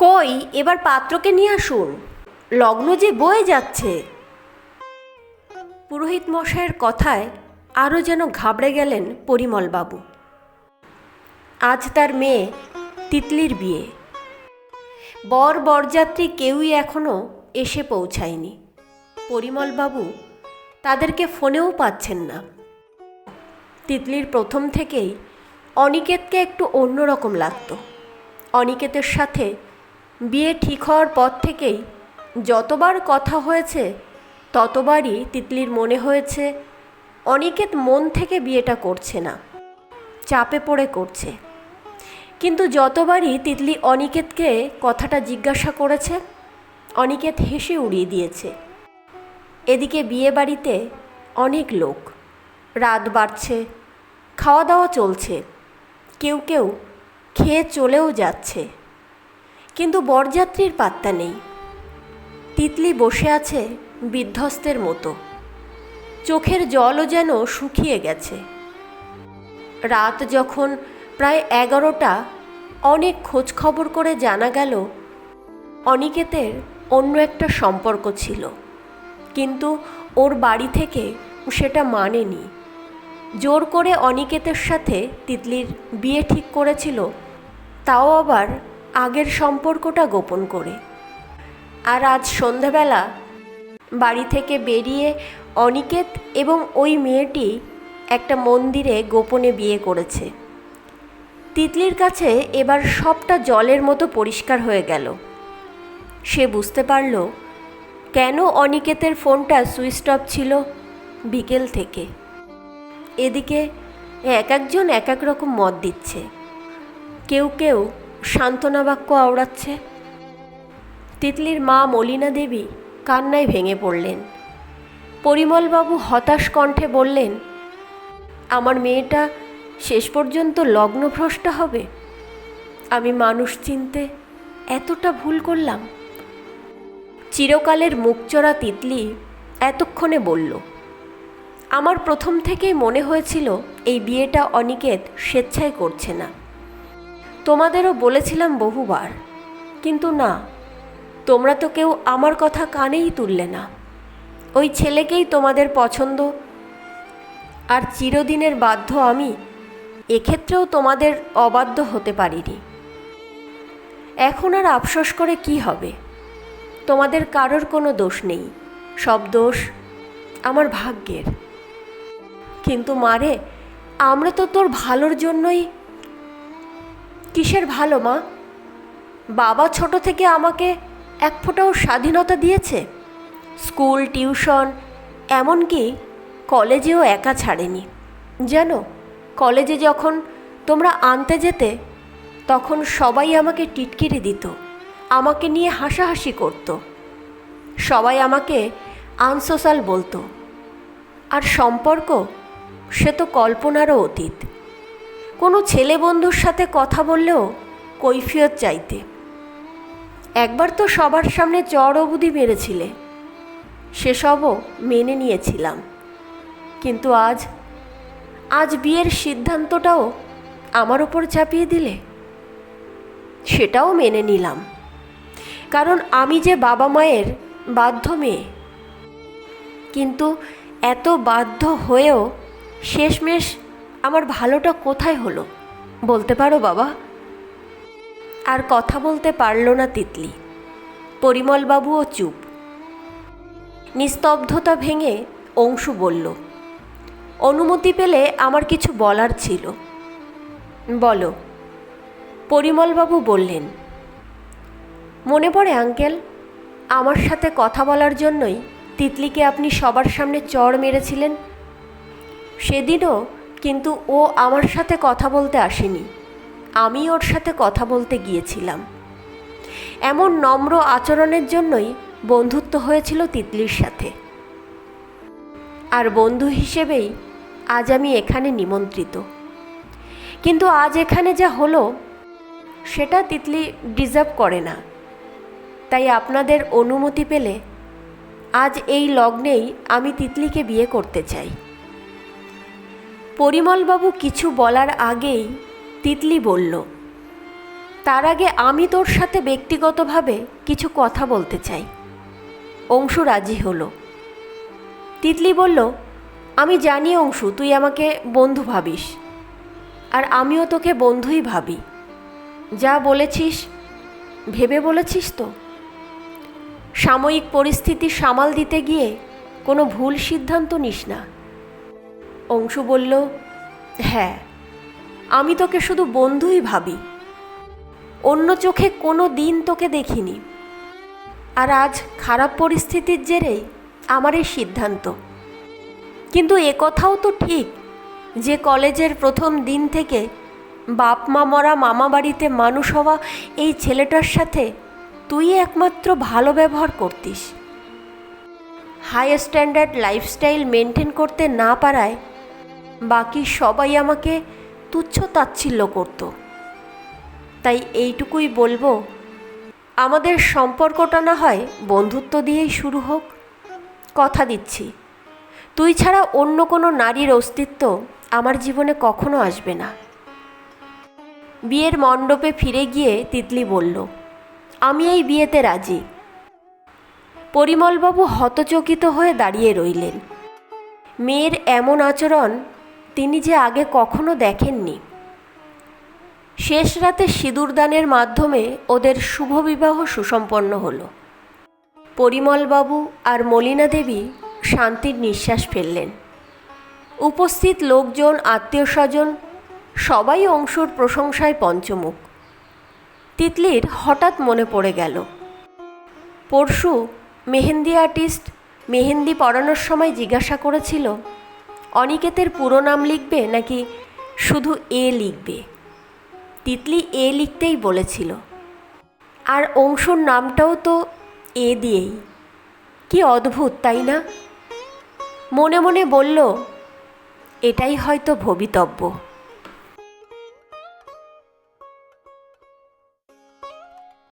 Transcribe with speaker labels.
Speaker 1: কই, এবার পাত্রকে নিয়ে আসুন। লগ্ন যে বয়ে যাচ্ছে। পুরোহিত মশাইয়ের কথায় আরও যেন ঘাবড়ে গেলেন পরিমলবাবু। আজ তার মেয়ে তিতলির বিয়ে। বর বরযাত্রী কেউই এখনও এসে পৌঁছায়নি। পরিমলবাবু তাদেরকে ফোনেও পাচ্ছেন না। তিতলির প্রথম থেকেই অনিকেতকে একটু অন্যরকম লাগতো। অনিকেতের সাথে বিয়ে ঠিক হওয়ার পর থেকেই যতবার কথা হয়েছে, ততবারই তিতলির মনে হয়েছে, অনিকেত মন থেকে বিয়েটা করছে না, চাপে পড়ে করছে। কিন্তু যতবারই তিতলি অনিকেতকে কথাটা জিজ্ঞাসা করেছে, অনিকেত হেসে উড়িয়ে দিয়েছে। এদিকে বিয়ে বাড়িতে অনেক লোক, রাত বাড়ছে, খাওয়া দাওয়া চলছে, কেউ কেউ খেয়ে চলেও যাচ্ছে। কিন্তু বরযাত্রীর পাত্তা নেই। তিতলি বসে আছে বিধ্বস্তের মতো। চোখের জলও যেন শুকিয়ে গেছে। রাত যখন প্রায় এগারোটা, অনেক খোঁজ খবর করে জানা গেল, অনিকেতের অন্য একটা সম্পর্ক ছিল। কিন্তু ওর বাড়ি থেকে সেটা মানেনি। জোর করে অনিকেতের সাথে তিতলির বিয়ে ঠিক করেছিল, তাও আবার আগের সম্পর্কটা গোপন করে। আর আজ সন্ধেবেলা বাড়ি থেকে বেরিয়ে অনিকেত এবং ওই মেয়েটি একটা মন্দিরে গোপনে বিয়ে করেছে। তিতলির কাছে এবার সবটা জলের মতো পরিষ্কার হয়ে গেল। সে বুঝতে পারল কেন অনিকেতের ফোনটা সুইচ অফ ছিল বিকেল থেকে। এদিকে এক একজন এক এক রকম মত দিচ্ছে। কেউ কেউ সান্ত্বনা বাক্য আওড়াচ্ছে। তিতলির মা মলিনা দেবী কান্নায় ভেঙে পড়লেন। পরিমলবাবু হতাশ কণ্ঠে বললেন, আমার মেয়েটা শেষ পর্যন্ত লগ্নভ্রষ্টা হবে। আমি মানুষ চিনতে এতটা ভুল করলাম। চিরকালের মুখচোরা তিতলি এতক্ষণে বলল, আমার প্রথম থেকেই মনে হয়েছিল এই বিয়েটা অনিকেত স্বেচ্ছায় করছে না। তোমাদেরও বলেছিলাম বহুবার, কিন্তু না, তোমরা তো কেউ আমার কথা কানেই তুললে না। ওই ছেলেকেই তোমাদের পছন্দ। আর চিরদিনের বাধ্য আমি, এক্ষেত্রেও তোমাদের অবাধ্য হতে পারিনি। এখন আর আফসোস করে কি হবে? তোমাদের কারোর কোনো দোষ নেই। সব দোষ আমার ভাগ্যের। কিন্তু মারে, আমরা তো তোর ভালোর জন্যই কিসের ভালো, মা? বাবা ছোট থেকে আমাকে এক ফোঁটাও স্বাধীনতা দিয়েছে? স্কুল, টিউশন, এমনকি কলেজেও একা ছাড়েনি। জানো, কলেজে যখন তোমরা আনতে যেতে, তখন সবাই আমাকে টিটকিরি দিত, আমাকে নিয়ে হাসাহাসি করত। সবাই আমাকে আনসোশাল বলতো। আর সম্পর্ক, সে তো কল্পনারও অতীত। কোনো ছেলে বন্ধুর সাথে কথা বললেও কৈফিয়ত চাইতে। একবার তো সবার সামনে চর অবধি মেরেছিলে সেসবও মেনে নিয়েছিলাম। কিন্তু আজ আজ বিয়ের সিদ্ধান্তটাও আমার ওপর চাপিয়ে দিলে? সেটাও মেনে নিলাম। কারণ আমি যে বাবা মায়ের বাধ্য মেয়ে, কিন্তু এত বাধ্য হয়েও শেষমেশ আমার ভালোটা কোথায় হলো? বলতে পারো বাবা? আর কথা বলতে পারল না তিতলি। পরিমলবাবুও চুপ। নিস্তব্ধতা ভেঙে অংশু বলল, অনুমতি পেলে আমার কিছু বলার ছিল। বলো। পরিমলবাবু বললেন, মনে পড়ে আঙ্কেল, আমার সাথে কথা বলার জন্যই তিতলিকে আপনি সবার সামনে চড় মেরেছিলেন? সেদিনও কিন্তু ও আমার সাথে কথা বলতে আসেনি। আমি ওর সাথে কথা বলতে গিয়েছিলাম। এমন নম্র আচরণের জন্যই বন্ধুত্ব হয়েছিল তিতলির সাথে। আর বন্ধু হিসেবেই আজ আমি এখানে নিমন্ত্রিত। কিন্তু আজ এখানে যা হলো, সেটা তিতলি ডিজার্ভ করে না। তাই আপনাদের অনুমতি পেলে আজ এই লগ্নেই আমি তিতলিকে বিয়ে করতে চাই। পরিমলবাবু কিছু বলার আগেই তিতলি বলল, তার আগে আমি তোর সাথে ব্যক্তিগতভাবে কিছু কথা বলতে চাই। অংশু রাজি হলো। তিতলি বলল, আমি জানি অংশু, তুই আমাকে বন্ধু ভাবিস, আর আমিও তোকে বন্ধুই ভাবি। যা বলেছিস, ভেবে বলেছিস তো? সাময়িক পরিস্থিতি সামাল দিতে গিয়ে কোনো ভুল সিদ্ধান্ত নিস না। অংশু বলল হ্যাঁ আমি তোকে শুধু বন্ধুই ভাবি। অন্য চোখে কোনো দিন তোকে দেখিনি। আর আজ খারাপ পরিস্থিতির জেরেই আমার এই সিদ্ধান্ত। কিন্তু এ কথাও তো ঠিক যে কলেজের প্রথম দিন থেকে বাপ মা মরা মামা বাড়িতে মানুষ হওয়া এই ছেলেটার সাথে তুই একমাত্র ভালো ব্যবহার করতিস। হাই স্ট্যান্ডার্ড লাইফস্টাইল মেনটেন করতে না পারায় বাকি সবাই আমাকে তুচ্ছ তাচ্ছিল্য করতো। তাই এইটুকুই বলব, আমাদের সম্পর্কটা না হয় বন্ধুত্ব দিয়েই শুরু হোক। কথা দিচ্ছি, তুই ছাড়া অন্য কোনো নারীর অস্তিত্ব আমার জীবনে কখনো আসবে না। বিয়ের মণ্ডপে ফিরে গিয়ে তিতলি বলল, আমি এই বিয়েতে রাজি। পরিমলবাবু হতচকিত হয়ে দাঁড়িয়ে রইলেন। মেয়ের এমন আচরণ তিনি যে আগে কখনো দেখেননি। শেষ রাতে সিঁদুরদানের মাধ্যমে ওদের শুভ বিবাহ সুসম্পন্ন হলো। পরিমলবাবু আর মলিনা দেবী শান্তির নিঃশ্বাস ফেললেন। উপস্থিত লোকজন আত্মীয় স্বজন সবাই অংশুর প্রশংসায় পঞ্চমুখ। তিতলির হঠাৎ মনে পড়ে গেল, পরশু মেহেন্দি আর্টিস্ট মেহেন্দি পড়ানোর সময় জিজ্ঞাসা করেছিল অনিকেতের পুরো নাম লিখবে নাকি শুধু এ লিখবে? তিতলি এ লিখতেই বলেছিল। আর অংশুর নামটাও তো এ দিয়েই। কি অদ্ভুত, তাই না? মনে মনে বলল, এটাই হয়তো ভবিতব্য।